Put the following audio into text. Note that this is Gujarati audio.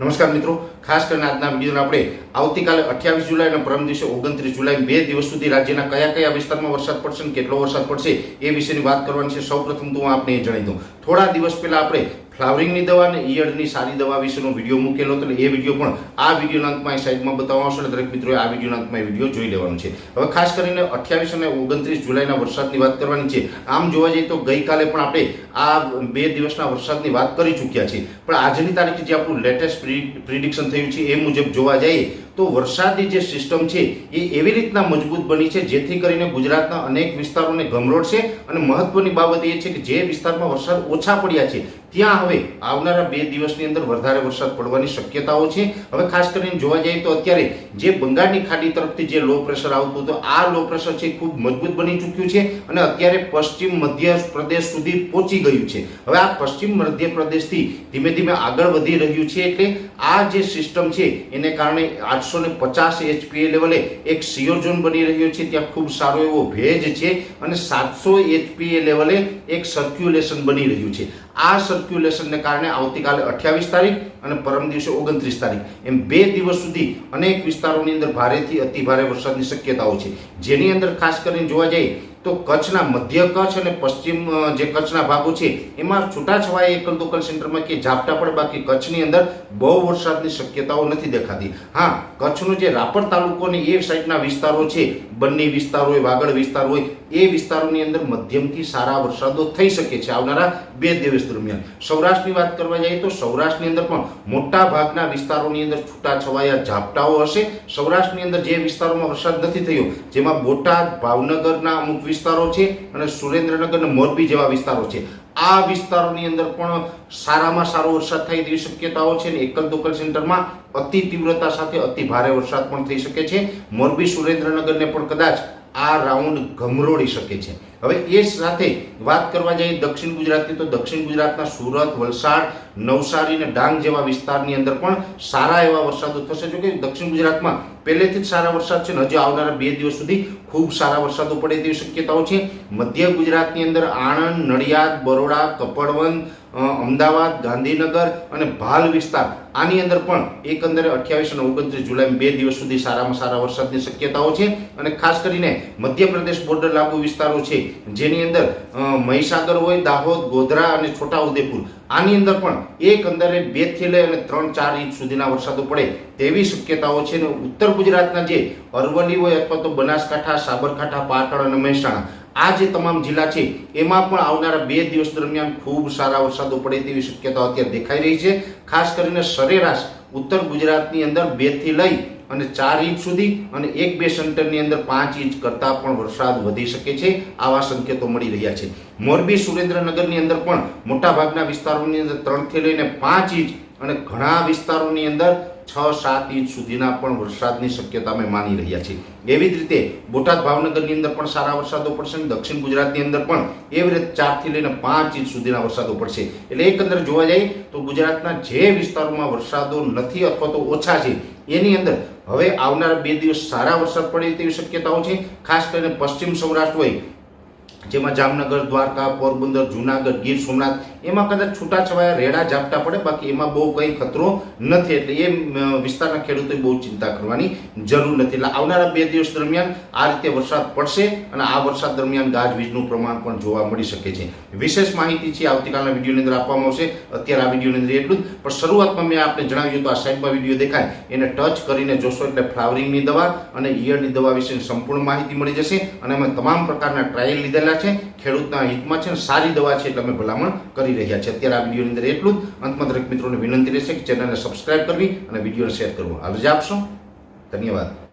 નમસ્કાર મિત્રો. ખાસ કરીને આજના વિડીયોમાં આપણે આવતીકાલે અઠ્યાવીસ જુલાઈ અને પરમ દિવસે ઓગણત્રીસ જુલાઈ બે દિવસ સુધી રાજ્યના કયા કયા વિસ્તારમાં વરસાદ પડશે અને કેટલો વરસાદ પડશે એ વિશેની વાત કરવાની છે. સૌપ્રથમ તો હું આપને એ જણાવી દઉં. થોડા દિવસ પહેલા આપણે ફ્લાવરિંગની દવા અને ઈયળની સારી દવા વિશેનો વીડિયો મૂકેલો હતો એ વીડિયો પણ આ વિડીયોના અંકમાં સાઈડમાં બતાવવામાં આવશે અને દરેક મિત્રોએ આ વિડીયોના અંકમાં એ વીડિયો જોઈ લેવાનો છે. હવે ખાસ કરીને અઠ્યાવીસ અને ઓગણત્રીસ જુલાઈના વરસાદની વાત કરવાની છે. આમ જોવા જઈએ તો ગઈકાલે પણ આપણે આ બે દિવસના વરસાદની વાત કરી ચૂક્યા છીએ. પણ આજની તારીખે જે આપણું લેટેસ્ટ પ્રિડિક્શન થયું છે એ મુજબ જોવા જઈએ તો વરસાદની જે સિસ્ટમ છે, એ એવી રીતના મજબૂત બની છે, જેથી કરીને ગુજરાતના અનેક વિસ્તારોને ગમરોડ છે. અને મહત્વની બાબત એ છે કે જે વિસ્તારમાં વરસાદ ઓછા પડ્યા છે, ત્યાં હવે આવનારા બે દિવસની અંદર વધારે વરસાદ પડવાની શક્યતાઓ છે. હવે ખાસ કરીને જોવા જઈએ તો અત્યારે જે બંગાળની ખાડી તરફથી જે લો પ્રેશર આવતું હતું, આ લો પ્રેશર છે ખૂબ મજબૂત બની ચૂક્યું છે અને અત્યારે પશ્ચિમ મધ્ય પ્રદેશ સુધી પહોંચી ગયું છે. હવે આ પશ્ચિમ મધ્ય પ્રદેશથી ધીમે ધીમે આગળ વધી રહ્યું છે એટલે આ જે સિસ્ટમ છે, એને કારણે આઠસો પચાસ એચપીએ લેવલે એક સિયોઝોન બની રહ્યો છે. ત્યાં ખૂબ સારો એવો ભેજ છે અને સાતસો એચપીએ લેવલે એક સર્ક્યુલેશન બની રહ્યું છે. આ સર્ક્યુલેશનને કારણે આવતીકાલે અઠ્યાવીસ તારીખ અને પરમ દિવસે ઓગણત્રીસ તારીખ. એમ બે દિવસ સુધી અનેક વિસ્તારોની અંદર ભારેથી અતિ ભારે વરસાદની શક્યતાઓ છે. જેની અંદર ખાસ કરીને જોવા જઈએ તો કચ્છના મધ્ય કચ્છ અને પશ્ચિમ જે કચ્છના ભાગો છે, એમાં છૂટાછવાયા એકલ દોકલ સેન્ટરમાં કે ઝાપટા પડે બાકી કચ્છની અંદર બહુ વરસાદની શક્યતાઓ નથી દેખાતી. હા, કચ્છનો જે રાપર તાલુકો ને એ સાઈડના વિસ્તારો છે બંને વિસ્તાર હોય, વાગડ વિસ્તાર હોય, એ વિસ્તારોની અંદર મધ્યમથી સારા વરસાદો થઈ શકે છે આવનારા બે દિવસ દરમિયાન. સૌરાષ્ટ્રની વાત કરવા જઈએ તો સૌરાષ્ટ્રની અંદર પણ મોટા ભાગના વિસ્તારોની અંદર છૂટાછવાયા ઝાપટાઓ હશે. સૌરાષ્ટ્રની અંદર જે વિસ્તારોમાં વરસાદ નથી થયો, જેમાં બોટાદ, ભાવનગરના અમુક વિસ્તારો છે અને સુરેન્દ્રનગર અને મોરબી જેવા વિસ્તારો છે. આ વિસ્તારોની અંદર પણ સારામાં સારો વરસાદ થાય તેવી શક્યતાઓ છે અને એકલ દોકલ સેન્ટરમાં અતિ તીવ્રતા સાથે અતિ ભારે વરસાદ પણ થઈ શકે છે. મોરબી સુરેન્દ્રનગરને પણ કદાચ આ રાઉન્ડ ગમરોડી શકે છે. હવે એ સાથે વાત કરવા જઈએ દક્ષિણ ગુજરાતની, તો દક્ષિણ ગુજરાતના સુરત, વલસાડ નવસારી અને ડાંગ જેવા વિસ્તારની અંદર પણ સારા એવા વરસાદો થશે. જો કે દક્ષિણ ગુજરાતમાં પહેલેથી જ સારા વરસાદ છે હજી આવનારા બે દિવસ સુધી ખૂબ સારા વરસાદો પડે તેવી શક્યતાઓ છે. મધ્ય ગુજરાતની અંદર આણંદ, નડિયાદ, બરોડા, કપડવંત અમદાવાદ, ગાંધીનગર અને ભાલ વિસ્તાર આની અંદર પણ એકંદરે અઠ્યાવીસ અને ઓગણત્રીસ જુલાઈ બે દિવસ સુધી સારામાં સારા વરસાદની શક્યતાઓ છે. અને ખાસ કરીને મધ્યપ્રદેશ બોર્ડર લાગુ વિસ્તારો છે, જેની અંદર મહીસાગર હોય, દાહોદ, ગોધરા અને છોટાઉદેપુર આની અંદર પણ એક અંદરે બેથી લઈ અને ત્રણ, ચાર ઇંચ સુધીના વરસાદો પડે તેવી શક્યતાઓ છે અને ઉત્તર ગુજરાતના જે અરવલ્લી હોય અથવા તો બનાસકાંઠા, સાબરકાંઠા, પાટણ અને મહેસાણા, આ જે તમામ જિલ્લા છે, એમાં પણ આવનારા બે દિવસ દરમિયાન ખૂબ સારા વરસાદો પડે તેવી શક્યતાઓ અત્યારે દેખાઈ રહી છે. ખાસ કરીને સરેરાશ ઉત્તર ગુજરાતની અંદર બેથી લઈ અને ચાર ઇંચ સુધી અને એક બે સેન્ટરની અંદર પાંચ ઇંચ કરતાં પણ વરસાદ વધી શકે છે, આવા સંકેતો મળી રહ્યા છે. મોરબી સુરેન્દ્રનગરની અંદર પણ મોટાભાગના વિસ્તારોની અંદર ત્રણથી લઈને પાંચ ઇંચ અને ઘણા વિસ્તારોની અંદર છ, સાત ઇંચ સુધીના પણ વરસાદની શક્યતા અમે માની રહ્યા છીએ. એવી જ રીતે બોટાદ ભાવનગરની અંદર પણ સારા વરસાદો પડશે અને દક્ષિણ ગુજરાતની અંદર પણ એવી રીતે ચારથી લઈને પાંચ ઇંચ સુધીના વરસાદો પડશે. એટલે એકંદર જોવા જાય તો ગુજરાતના જે વિસ્તારોમાં વરસાદો નથી અથવા તો ઓછા છે, એની અંદર હવે આવનારા બે દિવસ સારા વરસાદ પડે તેવી શક્યતાઓ છે. ખાસ કરીને પશ્ચિમ સૌરાષ્ટ્ર હોય જેમાં જામનગર, દ્વારકા, પોરબંદર, જુનાગઢ, ગીર સોમનાથ એમાં કદાચ છૂટાછવાયા રેડા ઝાપટા પડે, બાકી એમાં બહુ કંઈ ખતરો નથી. એટલે એ વિસ્તારના ખેડૂતોએ બહુ ચિંતા કરવાની જરૂર નથી. એટલે આવનારા બે દિવસ દરમિયાન આ રીતે વરસાદ પડશે અને આ વરસાદ દરમિયાન ગાજવીજનું પ્રમાણ પણ જોવા મળી શકે છે. વિશેષ માહિતી છે, આવતીકાલના વિડીયોની અંદર આપવામાં આવશે. અત્યારે આ વિડીયોની અંદર એટલું જ. પણ શરૂઆતમાં મેં આપણે જણાવ્યું તો આ સાઈડમાં વીડિયો દેખાય. એને ટચ કરીને જોશો એટલે ફ્લાવરિંગની દવા અને ઈયળની દવા વિશેની સંપૂર્ણ માહિતી મળી જશે. અને અમે તમામ પ્રકારના ટ્રાયલ લીધેલા છે. ખેડૂતના હિતમાં છે સારી દવા છે એટલે અમે ભલામણ કરી રહ્યા છીએ. અત્યારે આ વિડીયોની અંદર એટલું જ. અંતમાં દરેક મિત્રોને વિનંતી રહેશે કે ચેનલને સબસ્ક્રાઇબ કરવી અને વિડીયોને શેર કરવો. આ રજા આપશો. ધન્યવાદ.